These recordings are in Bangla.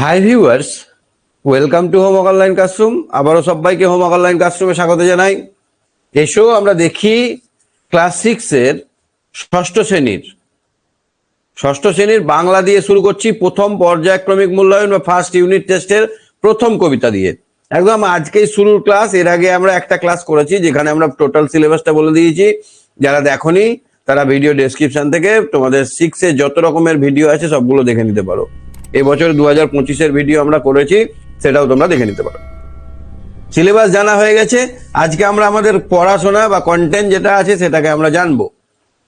Hi viewers welcome to home online classroom আবারও সবাইকে হোম অনলাইন ক্লাসরুমে স্বাগত জানাই। এসো আমরা দেখি ক্লাস সিক্সের ষষ্ঠ শ্রেণির। ষষ্ঠ শ্রেণির বাংলা দিয়ে শুরু করছি প্রথম পর্যায়ক্রমিক মূল্যায়ন বা ফার্স্ট ইউনিট টেস্টের প্রথম কবিতা দিয়ে। একদম আজকেই শুরুর ক্লাস এর আগে আমরা একটা ক্লাস করেছি, যেখানে আমরা টোটাল সিলেবাসটা বলে দিয়েছি। যারা দেখনি, তারা ভিডিও ডেসক্রিপশন থেকে তোমাদের সিক্সে যত রকমের ভিডিও আছে, সবগুলো দেখে নিতে পারো। এবছর দু হাজার পঁচিশের ভিডিও আমরা করেছি, সেটাও তোমরা দেখে নিতে পারো। সিলেবাস জানা হয়ে গেছে, আজকে আমরা আমাদের পড়াশোনা বা কন্টেন্ট যেটা আছে সেটাকে আমরা জানব।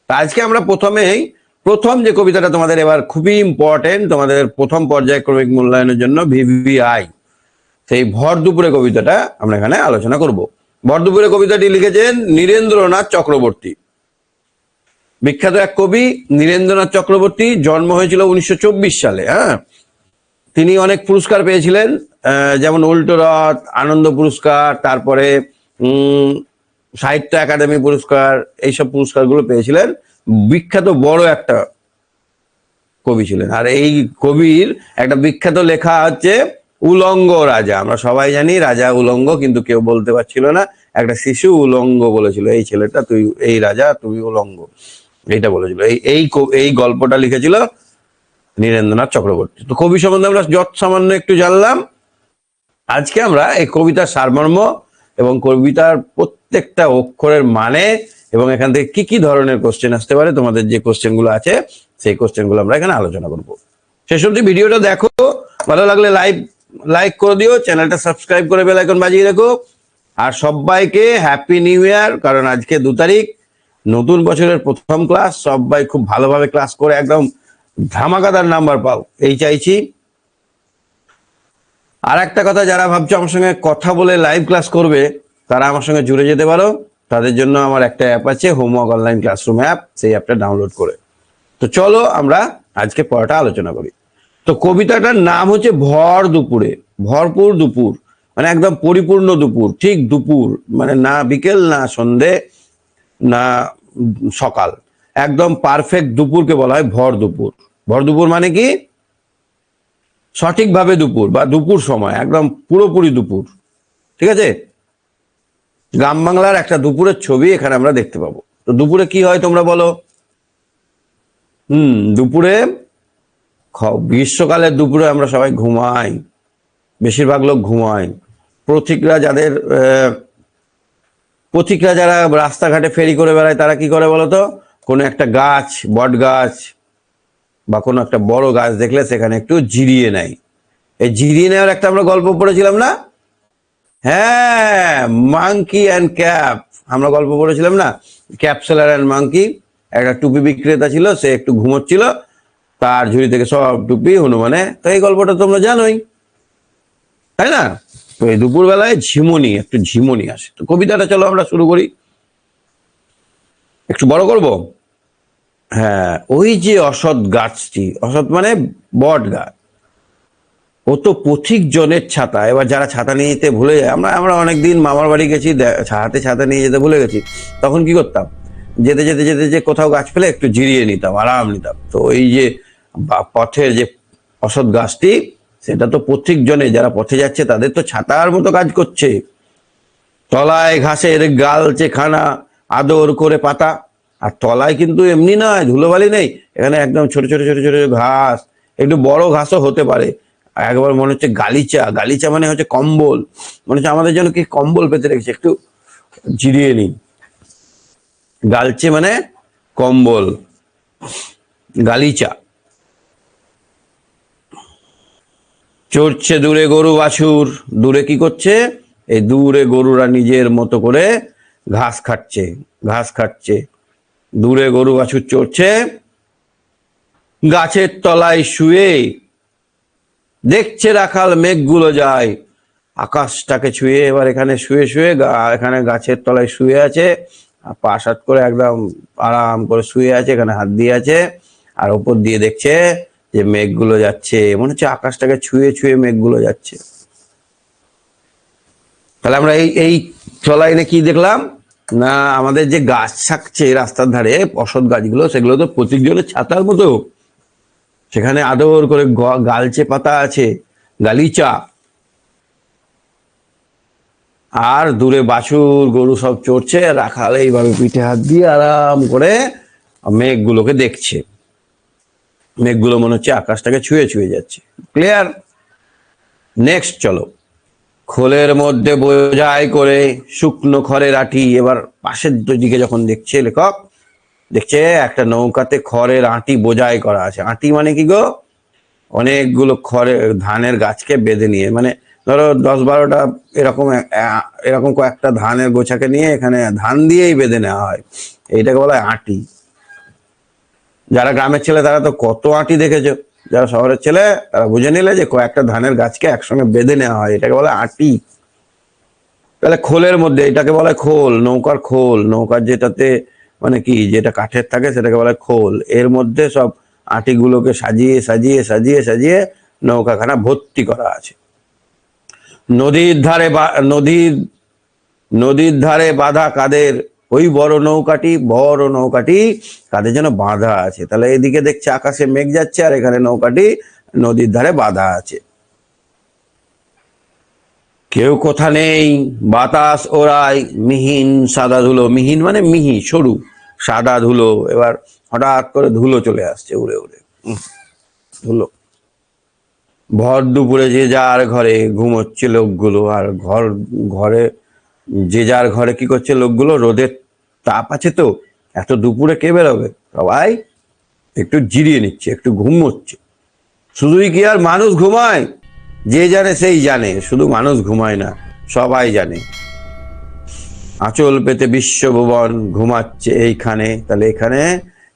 আজকে আমরা প্রথমেই, প্রথম যে কবিতাটা তোমাদের এবার খুবই ইম্পর্টেন্ট তোমাদের প্রথম পর্যায়ক্রমিক মূল্যায়নের জন্য ভিভিআই সেই ভর দুপুরে কবিতাটা আমরা এখানে আলোচনা করব। ভর দুপুরে কবিতাটি লিখেছেন নীরেন্দ্রনাথ চক্রবর্তী। বিখ্যাত এক কবি, নীরেন্দ্রনাথ চক্রবর্তী, জন্ম হয়েছিল উনিশশো চব্বিশ সালে হ্যাঁ? তিনি অনেক পুরস্কার পেয়েছিলেন যেমন উল্টো রথ, আনন্দ পুরস্কার, তারপরে সাহিত্য একাডেমি পুরস্কার, এইসব পুরস্কারগুলো পেয়েছিলেন। বিখ্যাত বড় একটা কবি ছিলেন। আর এই কবির একটা বিখ্যাত লেখা হচ্ছে, উলঙ্গ রাজা। আমরা সবাই জানি রাজা উলঙ্গ, কিন্তু কেউ বলতে পারছিল না, একটা শিশু উলঙ্গ বলেছিল, এই ছেলেটা তুই, এই রাজা তুমি উলঙ্গ। এইটা বলেছিল। এই এই এই গল্পটা লিখেছিল নীরেন্দ্রনাথ চক্রবর্তী। তো কবি সম্বন্ধে আমরা যত সামান্য একটু জানলাম, আজকে আমরা এই কবিতার সারমর্ম এবং কবিতার প্রত্যেকটা অক্ষরের মানে এবং এখান থেকে কি কি ধরনের কোশ্চেন আসতে পারে, তোমাদের যে কোশ্চেনগুলো আছে, সেই কোশ্চেনগুলো আমরা এখানে আলোচনা করব। শেষ অব্দি ভিডিওটা দেখো, ভালো লাগলে লাইক লাইক করে দিও, চ্যানেলটা সাবস্ক্রাইব করে বেল আইকন বাজিয়ে রাখো। আর সবাইকে হ্যাপি নিউ ইয়ার কারণ আজকে দু তারিখ নতুন বছরের প্রথম ক্লাস সবাই খুব ভালোভাবে ক্লাস করে একদম ধামাকাদার নাম্বার পাও, এই চাইছি। আর একটা কথা, যারা ভাবছ আমার সঙ্গে কথা বলে লাইভ ক্লাস করবে, তারা আমার সঙ্গে জুড়ে যেতে পারো। তাদের জন্য আমার একটা অ্যাপ আছে হোমওয়ার্ক অনলাইন ক্লাসরুম অ্যাপ সেই অ্যাপটা ডাউনলোড করে। তো চলো আমরা আজকে পড়াটা আলোচনা করি। তো কবিতাটার নাম হচ্ছে ভর দুপুরে, ভরপুর দুপুর মানে একদম পরিপূর্ণ দুপুর, ঠিক দুপুর মানে না বিকেল, না সন্ধে না সকাল। একদম পারফেক্ট দুপুরকে বলা হয় ভর দুপুর। ভর দুপুর মানে কি? সঠিকভাবে দুপুর বা দুপুর সময়, একদম পুরোপুরি দুপুর। ঠিক আছে? গ্রাম বাংলার একটা দুপুরের ছবি এখানে আমরা দেখতে পাবো। তো দুপুরে কি হয় তোমরা বলো? হুম, দুপুরে গ্রীষ্মকালের দুপুরে আমরা সবাই ঘুমাই। বেশিরভাগ লোক ঘুমায়। পথিকরা যাদের পথিকরা যারা রাস্তাঘাটে ফেরি করে বেড়ায়, তারা কি করে বলতো? কোনো একটা গাছ, বট গাছ বা কোনো একটা বড় গাছ দেখলে সেখানে একটু জিরিয়ে নেয়। এই জিরিয়ে নেওয়ার একটা আমরা গল্প পড়েছিলাম না? হ্যাঁ মাংকি অ্যান্ড ক্যাপ আমরা গল্প পড়েছিলাম না? ক্যাপসেলার অ্যান্ড মাংকি একটা টুপি বিক্রেতা ছিল, সে একটু ঘুমোচ্ছিল। তার ঝুড়ি থেকে সব টুপি, হনুমানে। তো এই গল্পটা তোমরা জানোই। তাই না? তো এই দুপুরবেলায় ঝিমুনি, একটু ঝিমুনি আসে। তো কবিতাটা চলো আমরা শুরু করি। একটু বড় করব? হ্যাঁ ওই যে অসৎ গাছটি, অসৎ মানে বট গাছ। ও তো পথিক জনের ছাতা। এবার যারা ছাতা নিয়ে যেতে ভুলে যায়, আমরা আমরা অনেকদিন মামার বাড়ি গেছি হাতে ছাতা নিয়ে যেতে ভুলে গেছি। তখন কি করতাম? যেতে যেতে যেতে যে কোথাও গাছ পেলে একটু জিরিয়ে নিতাম, আরাম নিতাম। তো ওই যে পথের যে অসৎ গাছটি সেটা তো প্রত্যেক জনে, যারা পথে যাচ্ছে তাদের তো ছাতার মতো কাজ করছে। তলায় ঘাসের গালচে খানা আদর করে পাতা। আর তলায় কিন্তু এমনি নয়, ধুলোবালি নেই। এখানে একদম ছোট ছোট ছোট ছোট ঘাস। একটু বড় ঘাসও হতে পারে। একবার মনে হচ্ছে গালিচা। গালিচা মানে হচ্ছে কম্বল। মনে হচ্ছে আমাদের জন্য কি কম্বল পেতে রেখেছে। একটু জিরিয়ে নিই গালচে মানে কম্বল। গালিচা। চড়ছে দূরে গরু বাছুর। দূরে কি করছে? এই দূরে গরুরা নিজের মতো করে ঘাস খাচ্ছে ঘাস খাচ্ছে। দূরে গরু বাছুর চড়ছে। গাছের তলায় শুয়ে দেখছে রাখাল মেঘগুলো যায়। আকাশটাকে ছুঁয়ে এবার এখানে শুয়ে শুয়ে এখানে গাছের তলায় শুয়ে আছে। আর পাশ করে একদম আরাম করে শুয়ে আছে, এখানে হাত দিয়ে আছে। আর ওপর দিয়ে দেখছে যে মেঘগুলো যাচ্ছে, মনে হচ্ছে আকাশটাকে ছুঁয়ে ছুঁয়ে মেঘগুলো যাচ্ছে। তাহলে আমরা এই এই চলাইনে কি দেখলাম? না, আমাদের যে গাছ থাকছে রাস্তার ধারে, অসৎ গাছগুলো, সেগুলো তো প্রত্যেকজনের ছাতার মতো। সেখানে আদর করে গালচে পাতা আছে, গালিচা। আর দূরে বাছুর, গরু সব চড়ছে, রাখাল এইভাবে পিঠে হাত দিয়ে আরাম করে মেঘগুলোকে দেখছে। মেঘগুলো মনে হচ্ছে আকাশটাকে ছুঁয়ে ছুঁয়ে যাচ্ছে। ক্লিয়ার নেক্সট চলো। খোলের মধ্যে বোঝাই করে শুকনো খড়ের আটি এবার পাশের দিকে যখন দেখছে লেখক দেখছে একটা নৌকাতে খড়ের আটি বোঝাই করা আছে। আটি মানে কি গো? অনেকগুলো খড়ের ধানের গাছকে বেঁধে নিয়ে মানে ধরো দশ বারোটা এরকম এরকম কয়েকটা ধানের গোছাকে নিয়ে এখানে ধান দিয়েই বেঁধে নেওয়া হয়। এইটাকে বলা হয় আটি। যারা গ্রামের ছেলে, তারা তো কত আটি দেখেছ। যারা শহরের ছেলে, তারা বুঝে নিলে যে কয়েকটা ধানের গাছকে একসঙ্গে বেঁধে নেওয়া হয়। এটাকে বলে আটি। তাহলে খোলের মধ্যে, এটাকে বলে খোল, নৌকার খোল। নৌকার যেটাতে মানে কি, যেটা কাঠের থাকে, সেটাকে বলে খোল। এর মধ্যে সব আটিগুলোকে সাজিয়ে সাজিয়ে সাজিয়ে সাজিয়ে নৌকাখানা ভর্তি করা আছে। নদীর ধারে নদীর নদীর ধারে বাঁধা কাদের ওই বড় নৌকাটি বড় নৌকাটি কাদের যেন বাঁধা আছে? তাহলে এদিকে দেখছে আকাশে মেঘ যাচ্ছে আর এখানে নৌকাটি নদীর ধারে বাঁধা আছে। কেউ কোথা নেই? বাতাস ওড়ায়, মিহিন সাদা ধুলো, মিহিন মানে মিহি, সরু, সাদা ধুলো। এবার হঠাৎ করে ধুলো চলে আসছে উড়ে উড়ে। ধুলো। ভর দুপুরে যে যার ঘরে ঘুমোচ্ছে লোকগুলো, আর ঘর, ঘরে যে যার ঘরে কি করছে লোকগুলো, রোদের তাপ আছে তো, এত দুপুরে কে বেরোবে? সবাই একটু জিরিয়ে নিচ্ছে, একটু ঘুমোচ্ছে শুধুই কি আর মানুষ ঘুমায়? যে জানে সেই জানে, শুধু মানুষ ঘুমায় না, সবাই জানে। আঁচল পেতে বিশ্বভুবন ঘুমাচ্ছে এইখানে, তাহলে এখানে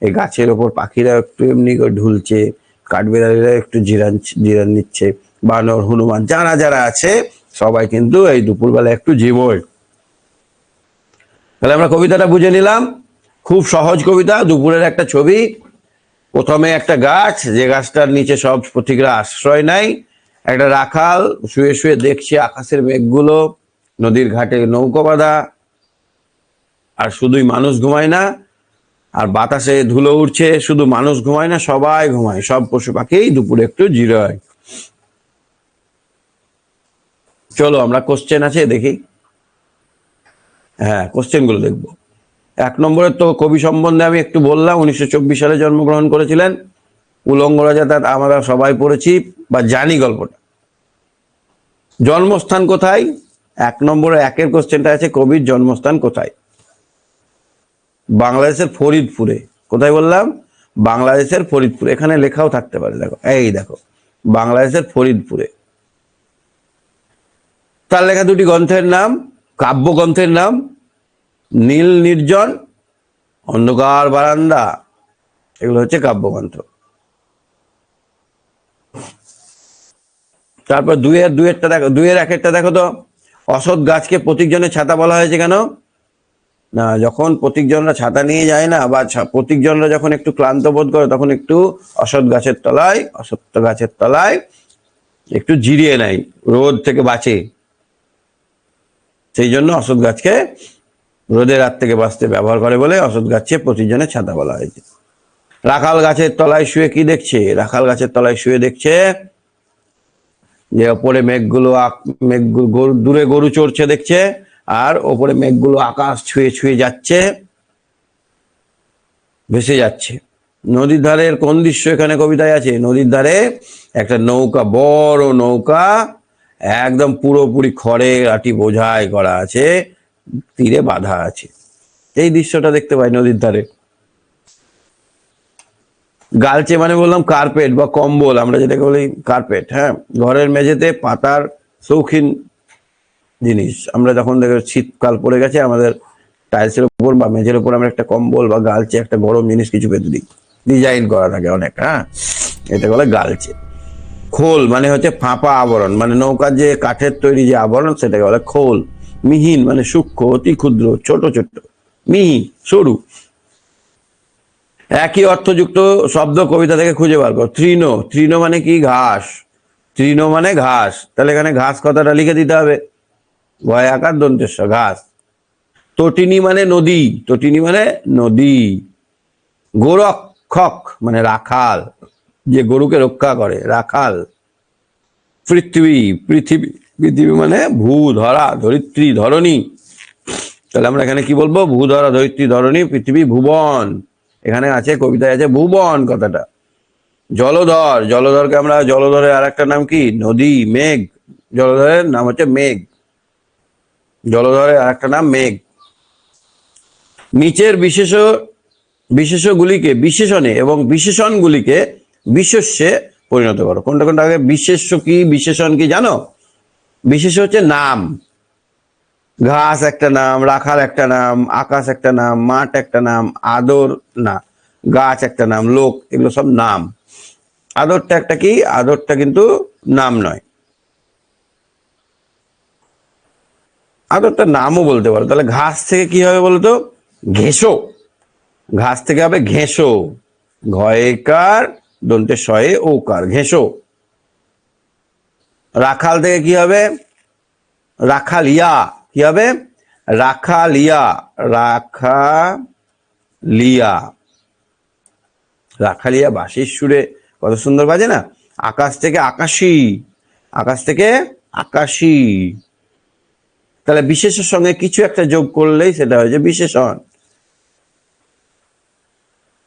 এই গাছের ওপর পাখিরা একটু এমনি করে ঢুলছে, কাঠবিড়ালিরা একটু জিরান জিরান নিচ্ছে, বানর, হনুমান, যারা যারা আছে, সবাই কিন্তু এই দুপুরবেলা একটু জীবয় তাহলে আমরা কবিতাটা বুঝে নিলাম। খুব সহজ কবিতা, দুপুরের একটা ছবি, প্রথমে একটা গাছ, যে গাছটার নিচে সব পথিকরা আশ্রয় নেয়, একটা রাখাল, শুয়ে শুয়ে দেখছে আকাশের মেঘগুলো, নদীর ঘাটে নৌকো বাঁধা, আর শুধুই মানুষ ঘুমায় না, আর বাতাসে ধুলো উঠছে শুধু মানুষ ঘুমায় না, সবাই ঘুমায়, সব পশু পাখি দুপুরে একটু জিরোয়। চলো, আমরা কোশ্চেন আছে, দেখি। হ্যাঁ কোশ্চেনগুলো দেখব। এক নম্বরের তো কবি সম্বন্ধে আমি একটু বললাম, উনিশশো চব্বিশ সালে জন্মগ্রহণ করেছিলেন। উলঙ্গ রাজা তার আমরা সবাই পড়েছি, বা জানি গল্পটা। জন্মস্থান কোথায়? এক নম্বরে একের কোশ্চেনটা আছে, কবির জন্মস্থান কোথায়? বাংলাদেশের ফরিদপুরে। কোথায় বললাম? বাংলাদেশের ফরিদপুরে। এখানে লেখাও থাকতে পারে, দেখো। এই দেখো, বাংলাদেশের ফরিদপুরে। তার লেখা দুটি গ্রন্থের নাম কাব্যগ্রন্থের নাম নীল নির্জন, অন্ধকার বারান্দা, এগুলো হচ্ছে কাব্যগ্রন্থ। তারপর দুইয়ের, দুইয়েরটা দেখো, দুইয়ের একেরটা দেখো তো, অসৎ গাছকে প্রতীকজনের ছাতা বলা হয়েছে কেন? না, যখন প্রতীকজনরা ছাতা নিয়ে যায় না, বা প্রতীকজনরা যখন একটু ক্লান্ত বোধ করে, তখন একটু অসৎ গাছের তলায় অসত্য গাছের তলায় একটু জিরিয়ে নেয়, রোদ থেকে বাঁচে। সেই জন্য অসৎ গাছকে রোদের রাত থেকে বাঁচতে ব্যবহার করে বলে অসৎ গাছকে প্রতিজনের ছাতা বলা হয়েছে। রাখাল গাছের তলায় শুয়ে কি দেখছে? রাখাল গাছের তলায় শুয়ে দেখছে যে ওপরে মেঘগুলো মেঘগুলো দূরে গরু চড়ছে দেখছে, আর ওপরে মেঘগুলো আকাশ ছুঁয়ে ছুঁয়ে যাচ্ছে, ভেসে যাচ্ছে। নদীর ধারের কোন দৃশ্য এখানে কবিতায় আছে? নদীর ধারে একটা নৌকা, বড় নৌকা একদম পুরোপুরি খড়ে আটি বোঝাই করা আছে, তীরে বাঁধা আছে। এই দৃশ্যটা দেখতে পাই নদীর ধারে। গালচে মানে বললাম কার্পেট বা কম্বল, আমরা যেটাকে বলি কার্পেট হ্যাঁ? ঘরের মেঝেতে পাতার শৌখিন জিনিস। আমরা যখন দেখো শীতকাল পড়ে গেছে, আমাদের টাইলসের উপর বা মেঝের উপর আমরা একটা কম্বল বা গালচে একটা গরম জিনিস কিছু পেতে দিই। ডিজাইন করা থাকে অনেক হ্যাঁ? এটা বলে গালচে। খোল মানে হচ্ছে ফাঁপা আবরণ মানে নৌকার যে কাঠের তৈরি যে আবরণ সেটাকে বলে খোল। মিহিন মানে সূক্ষ্ম, অতি ক্ষুদ্র, ছোট ছোট। মিহি, সরু। একই অর্থযুক্ত শব্দ কবিতা থেকে খুঁজে বার কর। তৃণ তৃণ মানে কি? ঘাস। তৃণ মানে ঘাস। তাহলে এখানে ঘাস কথাটা লিখে দিতে হবে। ভয় আকার দন্তেশ্ব ঘাস। তটিনী মানে নদী, তটিনী মানে নদী। গোরক্ষক মানে রাখাল। যে গরুকে রক্ষা করে, রাখাল, পৃথিবী পৃথিবী পৃথিবী মানে ভূ ধরা ধরিত্রী, ধরণী। তাহলে আমরা এখানে কি বলব? ভূ ধরা ধরিত্রী, ধরণী, পৃথিবী ভুবন। এখানে আছে, কবিতায় আছে ভুবন কথাটা। জলধর, জলধরকে আমরা, জলধরের আর একটা নাম কি? নদী, মেঘ। জলধরের নাম হচ্ছে মেঘ। জলধরের আর একটা নাম মেঘ। নিচের বিশেষ, বিশেষগুলিকে, বিশেষণে এবং বিশেষণগুলিকে বিশেষ্যে পরিণত করো। কোনটা কোনটা আগে? বিশেষ্য কি? বিশেষণ কি? জানো? বিশেষ হচ্ছে নাম। ঘাস একটা নাম, রাখাল একটা নাম, আকাশ একটা নাম, মাঠ একটা নাম, আদর না, গাছ একটা নাম, লোক, এগুলো সব নাম। আদরটা একটা কি? আদরটা কিন্তু নাম নয়। আদরটা নামও বলতে পারো। তাহলে ঘাস থেকে কি হবে বলতো? ঘেঁষো। ঘাস থেকে হবে ঘেঁষো। ঘয়েকার দন্তে শয়ে ওকার ঘেঁষো। রাখাল থেকে কি হবে? রাখালিয়া, কি হবে? রাখালিয়া রাখালিয়া। রাখালিয়া বাঁশির সুরে কত সুন্দর বাজে না? আকাশ থেকে আকাশী, আকাশ থেকে আকাশী। তাহলে বিশেষের সঙ্গে কিছু একটা যোগ করলেই সেটা হয়েছে বিশেষণ।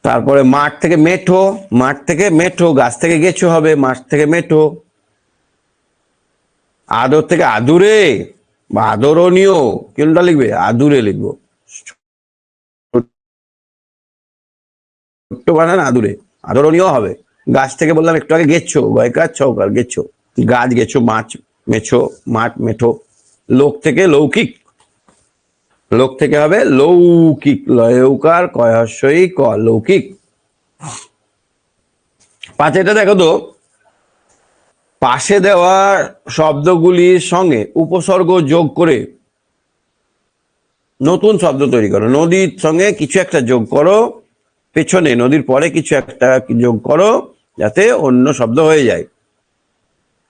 তারপরে মাঠ থেকে মেঠো, মাঠ থেকে মেঠো, গাছ থেকে গেছো হবে, মাঠ থেকে মেঠো। আদর থেকে আদুরে, বা আদরণীয় কোনটা লিখবে? আদুরে লিখব। ছোট্ট বানান আদুরে। আদরণীয় হবে। গাছ থেকে বললাম, একটু আগে গেছো গয়কার ছকার গেছো গাছ গেছো মাছ, মেছো, মাঠ, মেঠো। লোক থেকে লৌকিক। লোক থেকে হবে লৌকিক, লয়ৌকার, কয়হস্যই ক লৌকিক পাঁচেটা দেখো তো, পাশে দেওয়া শব্দগুলির সঙ্গে উপসর্গ যোগ করে নতুন শব্দ তৈরি করো। নদীর সঙ্গে কিছু একটা যোগ করো, পেছনে নদীর পরে কিছু একটা যোগ করো, যাতে অন্য শব্দ হয়ে যায়।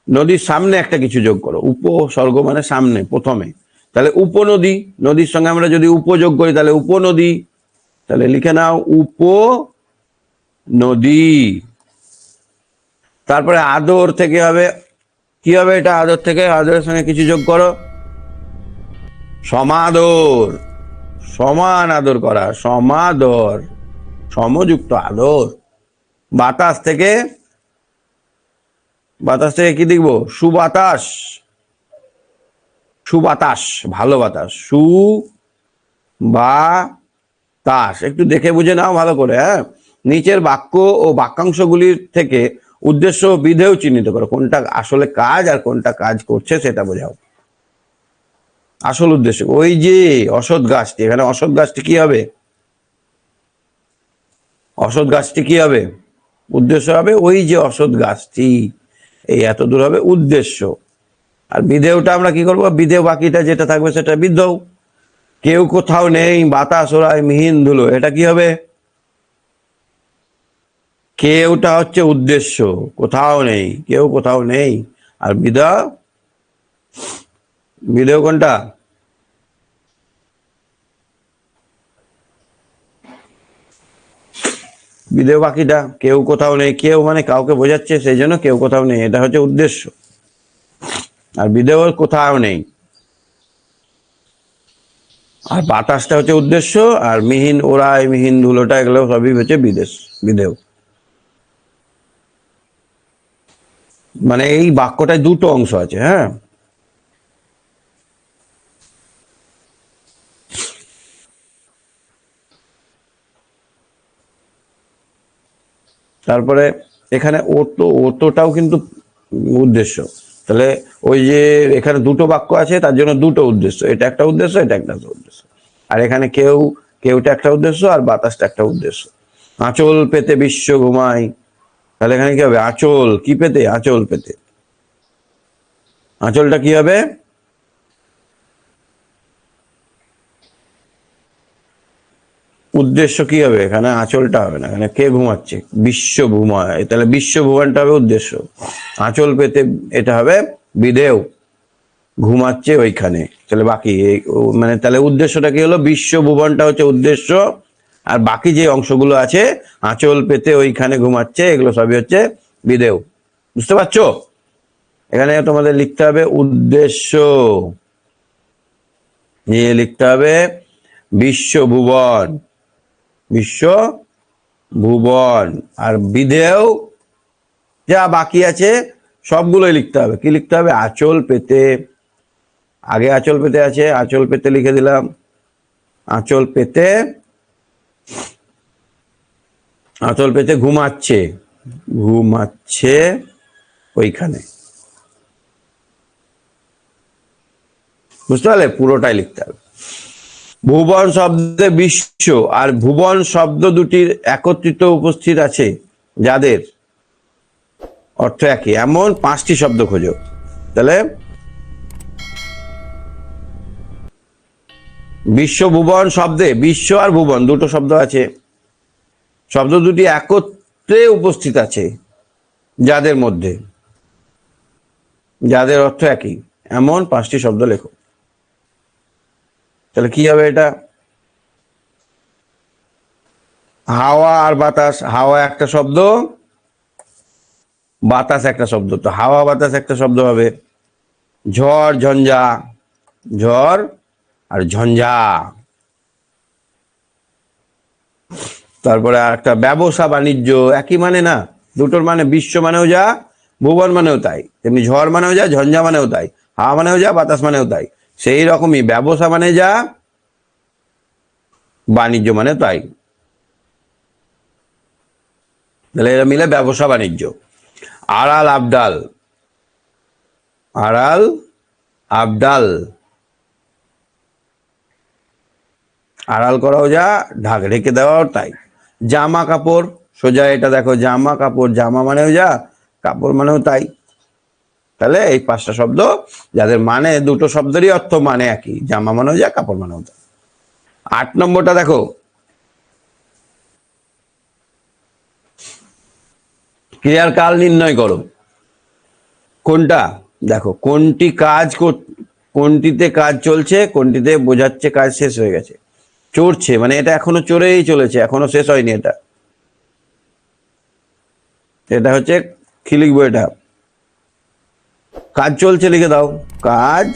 নদীর সামনে একটা কিছু যোগ করো। উপসর্গ মানে সামনে, প্রথমে। তাহলে উপনদী, নদীর সঙ্গে আমরা যদি উপযোগ করি, তাহলে উপনদী। তাহলে লিখে নাও উপ নদী তারপরে আদর থেকে হবে, কি হবে এটা? আদর থেকে আদরের সঙ্গে কিছু যোগ করো। সমাদর, সমান আদর করা, সমাদর, সমযুক্ত আদর। বাতাস থেকে বাতাস থেকে কি দেখব সুবাতাস। সুবাতাস, ভালো বাতাস। সু বা তাস। একটু দেখে বুঝে নাও ভালো করে হ্যাঁ? নিচের বাক্য ও বাক্যাংশগুলির থেকে উদ্দেশ্য বিধেও চিহ্নিত করো। কোনটা আসলে কাজ আর কোনটা কাজ করছে সেটা বোঝাও। আসল উদ্দেশ্য। ওই যে অসৎ গাছটি। এখানে অসৎ গাছটি কি হবে? অসৎ গাছটি কি হবে? উদ্দেশ্য হবে ওই যে অসৎ গাছটি। এই এত দূর হবে উদ্দেশ্য। আর বিধেয়টা আমরা কি করব? বিধেয় বাকিটা যেটা থাকবে সেটা বিধেও কেউ কোথাও নেই, বাতাস ওরায় মিহিন ধুলো। এটা কি হবে? কেউটা হচ্ছে উদ্দেশ্য, কোথাও নেই, কেউ কোথাও নেই। আর বিধা বিধেয় কোনটা? বিধেয় বাকিটা, কেউ কোথাও নেই। কেউ মানে কাউকে বোঝাচ্ছে, সেই জন্য কেউ কোথাও নেই। এটা হচ্ছে উদ্দেশ্য। আর বিধেয় কোথাও নেই। আর বাতাসটা হচ্ছে উদ্দেশ্য, আর মিহিন ওরাই, মিহিন ধুলোটা, এগুলো সবই হচ্ছে বিদেশ বিদেহ মানে এই বাক্যটায় দুটো অংশ আছে হ্যাঁ? তারপরে এখানে ওটো ওটোটাও কিন্তু উদ্দেশ্য। তাহলে ওই যে এখানে দুটো বাক্য আছে, তার জন্য দুটো উদ্দেশ্য। এটা একটা উদ্দেশ্য, এটা একটা উদ্দেশ্য। আর এখানে কেউ, কেউটা একটা উদ্দেশ্য আর বাতাসটা একটা উদ্দেশ্য। আঁচল পেতে বিশ্ব ঘুমাই তাহলে এখানে কি হবে? আঁচল, কি পেতে? আঁচল পেতে। আঁচলটা কি হবে? উদ্দেশ্য কি হবে? এখানে আঁচলটা হবে না। এখানে কে ঘুমাচ্ছে? বিশ্ব ঘুমায় তাহলে বিশ্ব ভুবনটা হবে উদ্দেশ্য। আঁচল পেতে এটা হবে বিধেয় ঘুমাচ্ছে ওইখানে। তাহলে বাকি মানে তাহলে উদ্দেশ্যটা কি হলো? বিশ্ব ভুবনটা হচ্ছে উদ্দেশ্য। আর বাকি যে অংশগুলো আছে, আঁচল পেতে ওইখানে ঘুমাচ্ছে, এগুলো সবই হচ্ছে বিধেয় বুঝতে পারছ? এখানে তোমাদের লিখতে হবে উদ্দেশ্য। নিয়ে লিখতে হবে বিশ্ব ভুবন বিশ্ব ভুবন। আর বিধেয় যা বাকি আছে, সবগুলোই লিখতে হবে। কি লিখতে হবে? আঁচল পেতে। আগে আঁচল পেতে আছে, আঁচল পেতে লিখে দিলাম। আঁচল পেতে আঁচল পেতে ঘুমাচ্ছে। ঘুমাচ্ছে ওইখানে। বুঝতে পারলে? পুরোটাই লিখতে হবে। ভুবন শব্দে বিশ্ব আর ভুবন শব্দ দুটির একত্রিত উপস্থিত আছে। যাদের অর্থ একই। এমন পাঁচটি শব্দ খোঁজো। তাহলে বিশ্ব ভুবন শব্দে বিশ্ব আর ভুবন দুটো শব্দ আছে। শব্দ দুটি একত্রে উপস্থিত আছে যাদের মধ্যে। যাদের অর্থ একই। এমন পাঁচটি শব্দ লেখো। তাহলে কি হবে এটা? হাওয়া আর বাতাস, হাওয়া একটা শব্দ, বাতাস একটা শব্দ। তো হাওয়া, বাতাস একটা শব্দ হবে। ঝড়, ঝঞ্ঝা, ঝড় আর ঝঞ্ঝা। তারপরে আর একটা ব্যবসা, বাণিজ্য, একই মানে না। দুটোর মানে বিশ্ব মানেও যা ভুবন মানেও তাই। তেমনি ঝড় মানেও যা, ঝঞ্ঝা মানেও তাই। হাওয়া মানেও যা, বাতাস মানেও তাই। সেই রকমই ব্যবসা মানে যা, বাণিজ্য মানে তাই। তাহলে এরা মিলে ব্যবসা, বাণিজ্য। আড়াল আবডাল আড়াল আবডাল আড়াল করাও যা, ঢাক ঢেকে দেওয়াও তাই। জামা কাপড়, সোজা এটা দেখো, জামা কাপড়, জামা মানেও যা, কাপড় মানেও তাই। তাহলে এই পাঁচটা শব্দ যাদের মানে দুটো শব্দেরই অর্থ মানে একই, জামা মানেও যা কাপড় মানেও তাই আট নম্বরটা দেখো। ক্রিয়ার কাল নির্ণয় করো। কোনটা? দেখো, কোনটি কাজ কোনটিতে কাজ চলছে, কোনটিতে বোঝাচ্ছে কাজ শেষ হয়ে গেছে। চড়ছে মানে এটা এখনও চড়েই চলেছে, এখনও শেষ হয়নি এটা। এটা হচ্ছে কি লিখব এটা কাজ চলছে, লিখে দাও। কাজ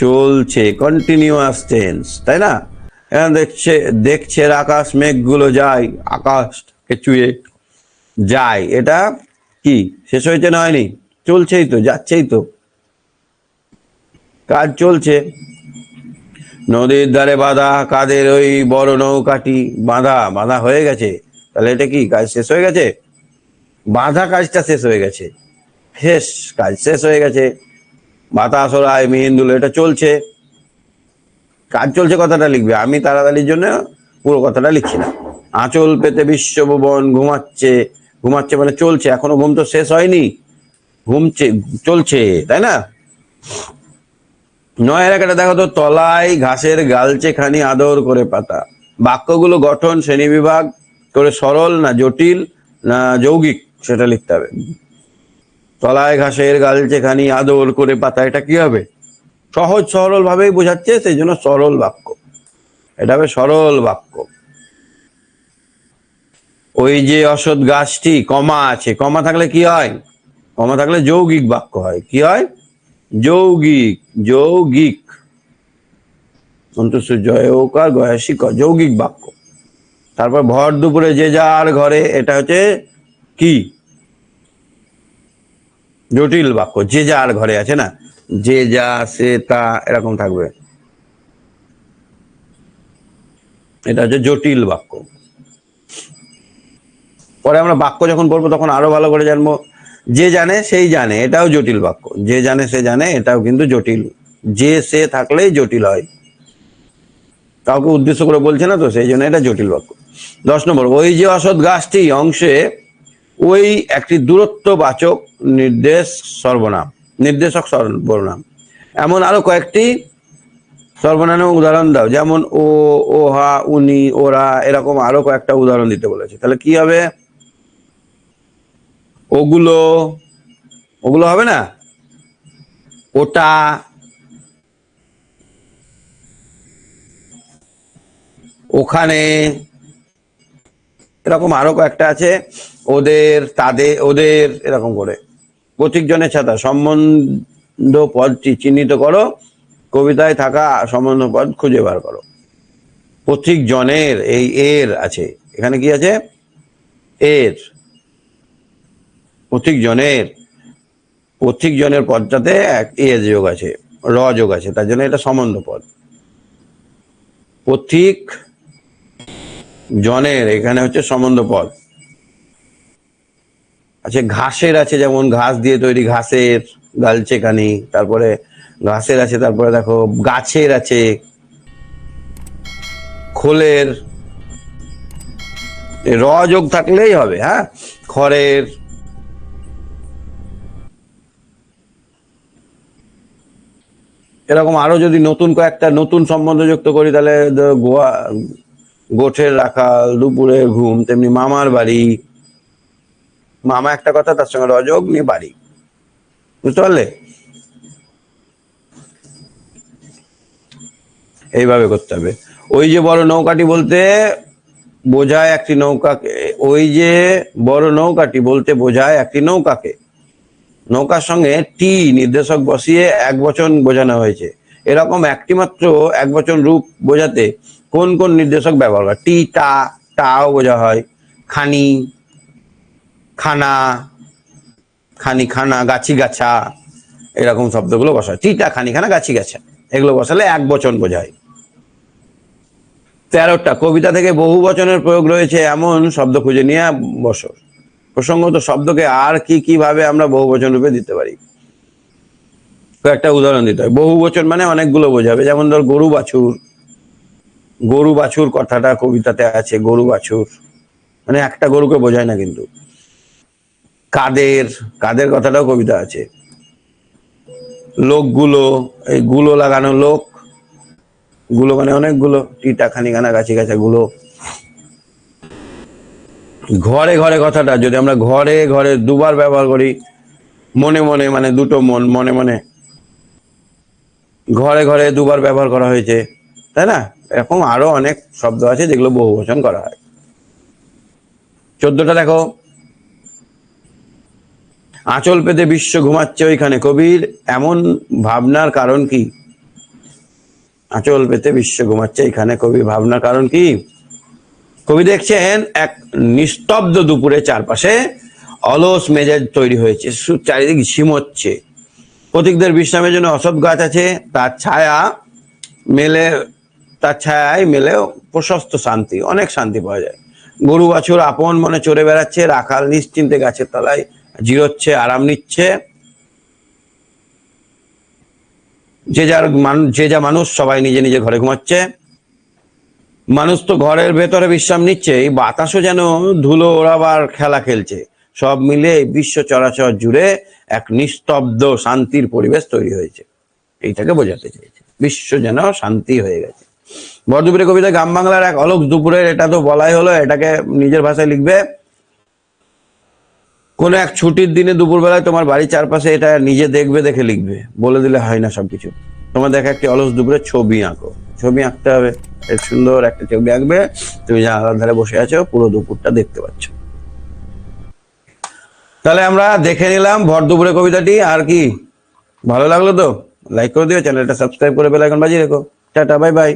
চলছে কন্টিনিউয়াস টেন্স তাই না? দেখছে দেখছে আকাশ, মেঘগুলো যায় আকাশকে চুয়ে যায়। এটা কি? শেষ হয়েছে না হয়নি? চলছেই তো, যাচ্ছেই তো। কাজ চলছে। নদীর ধারে বাঁধা, কাদের ওই বড় নৌকাটি বাঁধা বাঁধা হয়ে গেছে। তাহলে এটা কি? কাজ শেষ হয়ে গেছে? বাঁধা কাজটা শেষ হয়ে গেছে। শেষ কাজ, শেষ হয়ে গেছে। বাতাস ওরায় মিহিন্দুল এটা চলছে। কাজ চলছে, কথাটা লিখবে। আমি তাড়াতাড়ির জন্য পুরো কথাটা লিখছি না। আঁচল পেতে বিশ্বভুবন ঘুমাচ্ছে। ঘুমাচ্ছে মানে চলছে। এখনও ঘুম তো শেষ হয়নি। ঘুমছে, চলছে, তাই না? নয় এলাকাটা দেখো তো, তলায় ঘাসের গালচে খানি আদর করে পাতা। বাক্যগুলো গঠন শ্রেণীবিভাগ করে সরল না জটিল না যৌগিক, সেটা লিখতে হবে। তলায় ঘাসের গালচে খানি আদর করে পাতা, এটা কি হবে? সহজ সরল ভাবেই বোঝাচ্ছে সেই জন্য সরল বাক্য। এটা হবে সরল বাক্য। ওই যে অসৎ গাছটি, কমা আছে, কমা থাকলে কি হয়? কমা থাকলে যৌগিক বাক্য হয়। কি হয়? যৌগিক যৌগিক। জয়কার গয়াসী ক, যৌগিক বাক্য। তারপর ভর দুপুরে যে যার ঘরে, এটা হচ্ছে কি? জটিল বাক্য, যে যার ঘরে আছে না, যে যা, সে, তা, এরকম থাকবে। এটা হচ্ছে জটিল বাক্য। পরে আমরা বাক্য যখন পড়ব, তখন আরও ভালো করে জানব। যে জানে, সেই জানে, এটাও জটিল বাক্য। যে জানে, সে জানে, এটাও কিন্তু জটিল। যে, সে থাকলেই জটিল হয়। কাউকে উদ্দেশ্য করে বলছে না তো, সেই জন্য এটা জটিল বাক্য। দশ নম্বর, ওই যে অসৎ গাছটি অংশে ওই একটি দূরত্ব বাচক নির্দেশ সর্বনাম, নির্দেশক সর্বনাম। এমন আরও কয়েকটি সর্বনামের উদাহরণ দাও, যেমন ও ওহা উনি, ওরা, এরকম আরও কয়েকটা উদাহরণ দিতে বলেছে। তাহলে কি হবে? ওগুলো ওগুলো হবে না? ওটা, ওখানে, এরকম আরও কয়েকটা আছে। ওদের, তাদের, ওদের, এরকম করে। প্রতীকজনের ছাতা সম্বন্ধ পদটি চিহ্নিত করো, কবিতায় থাকা সম্বন্ধ পদ খুঁজে বার করো। প্রতীক জনের এই এর আছে। এখানে কি আছে? এর। প্রতীক জনের প্রতীক জনের পদটাতে এক এ যোগ আছে, র যোগ আছে, তার জন্য এটা সম্বন্ধ পদ। প্রতীক জনের এখানে হচ্ছে সম্বন্ধ পদ। আছে ঘাসের আছে যেমন ঘাস দিয়ে তৈরি ঘাসের গালছে কানি, তারপরে ঘাসের আছে, তারপরে দেখো গাছের আছে, খোলের র যোগ থাকলেই হবে হ্যাঁ? খড়ের, এরকম আরও যদি নতুন কয়েকটা নতুন সম্বন্ধ যুক্ত করি, তাহলে গোয়া, গোঠের রাখাল দুপুরে ঘুম, তেমনি মামার বাড়ি মামা একটা কথা, তার সঙ্গে রজক নিয়ে বাড়ি। বুঝতে পারলে? এইভাবে করতে হবে। ওই যে বড় নৌকাটি বলতে বোঝায় একটি নৌকাকে, ওই যে বড় নৌকাটি বলতে বোঝায় একটি নৌকাকে। নৌকার সঙ্গে টি নির্দেশক বসিয়ে এক বচন বোঝানো হয়েছে। এরকম একটি মাত্র এক বচন রূপ বোঝাতে কোন কোন নির্দেশক ব্যবহার করে টি টা, টাও বোঝা হয়। খানি খানা, খানি খানা, গাছি গাছা, এরকম শব্দগুলো বসায়। টিটা খানি খানা, গাছি গাছা, এগুলো বসালে এক বচন বোঝায়। তেরোটা, কবিতা থেকে বহু বচনের প্রয়োগ রয়েছে, এমন শব্দ খুঁজে নিয়ে বসো। প্রসঙ্গত শব্দকে আর কি কি ভাবে আমরা বহু বচন রূপে দিতে পারি? কয়েকটা উদাহরণ দিতে হয়। বহু বচন মানে অনেকগুলো বোঝাবে। যেমন ধর, গরু বাছুর। গরু বাছুর কথাটা কবিতাতে আছে, গরু বাছুর। মানে একটা গরুকে বোঝায় না কিন্তু। কাদের কাদের কথাটাও কবিতা আছে। লোকগুলো, এই গুলো লাগানো লোক, গুলো মানে অনেকগুলো টিটা খানি খানা গাছি গাছা গুলো। ঘরে ঘরে কথাটা, যদি আমরা ঘরে ঘরে দুবার ব্যবহার করি, মনে মনে মানে দুটো মন, মনে মনে। ঘরে ঘরে দুবার ব্যবহার করা হয়েছে, তাই না? এরকম আরও অনেক শব্দ আছে যেগুলো বহু করা হয়। চোদ্দটা দেখো। আঁচল পেতে বিশ্ব ঘুমাচ্ছে ওইখানে। কবির, এমন ভাবনার কারণ কি? আঁচল পেতে বিশ্ব ঘুমাচ্ছে এখানে, কবির ভাবনার কারণ কি? কবি দেখছেন, এক নিস্তব্ধ দুপুরে চারপাশে অলস মেজাজ তৈরি হয়েছে চারিদিক ঝিমোচ্ছে। প্রতীকদের বিশ্রামের জন্য অসৎ গাছ আছে, তার ছায়া মেলে, তার ছায়ায় মেলে প্রশস্ত শান্তি, অনেক শান্তি পাওয়া যায়। গরু বাছুর আপন মনে চড়ে বেড়াচ্ছে, রাখাল নিশ্চিন্তে গাছের তলায় জিরোচ্ছে আরাম নিচ্ছে। যে যার মানুষ যে যা মানুষ সবাই নিজে নিজে ঘরে ঘুমাচ্ছে। মানুষ তো ঘরের ভেতরে বিশ্রাম নিচ্ছে, এই বাতাসও যেন ধুলো ওড়াবার খেলা খেলছে। সব মিলে বিশ্ব চরাচর জুড়ে এক নিস্তব্ধ, শান্তির পরিবেশ তৈরি হয়েছে। এইটাকে বোঝাতে চেয়েছে বিশ্ব যেন শান্তি হয়ে গেছে। বরদুপুরে কবিতা গ্রাম বাংলার এক অলক দুপুরের, এটা তো বলাই হলো, এটাকে নিজের ভাষায় লিখবে কোন এক ছুটির দিনে দুপুরবেলায় তোমার বাড়ির চারপাশে এটা নিজে দেখবে, দেখে লিখবে। বলে দিলে হয় না সবকিছু। তোমার দেখা একটি অলস দুপুরে ছবি আঁকো। ছবি আঁকতে হবে সুন্দর একটা ছবি আঁকবে। তুমি জানালার ধারে বসে আছো, পুরো দুপুরটা দেখতে পাচ্ছ। তাহলে আমরা দেখে নিলাম ভর দুপুরে কবিতাটি। আর কি? ভালো লাগল তো? লাইক করে দিও, চ্যানেলটা সাবস্ক্রাইব করে বেল আইকন বাজিয়ে রেখো। Tata bye bye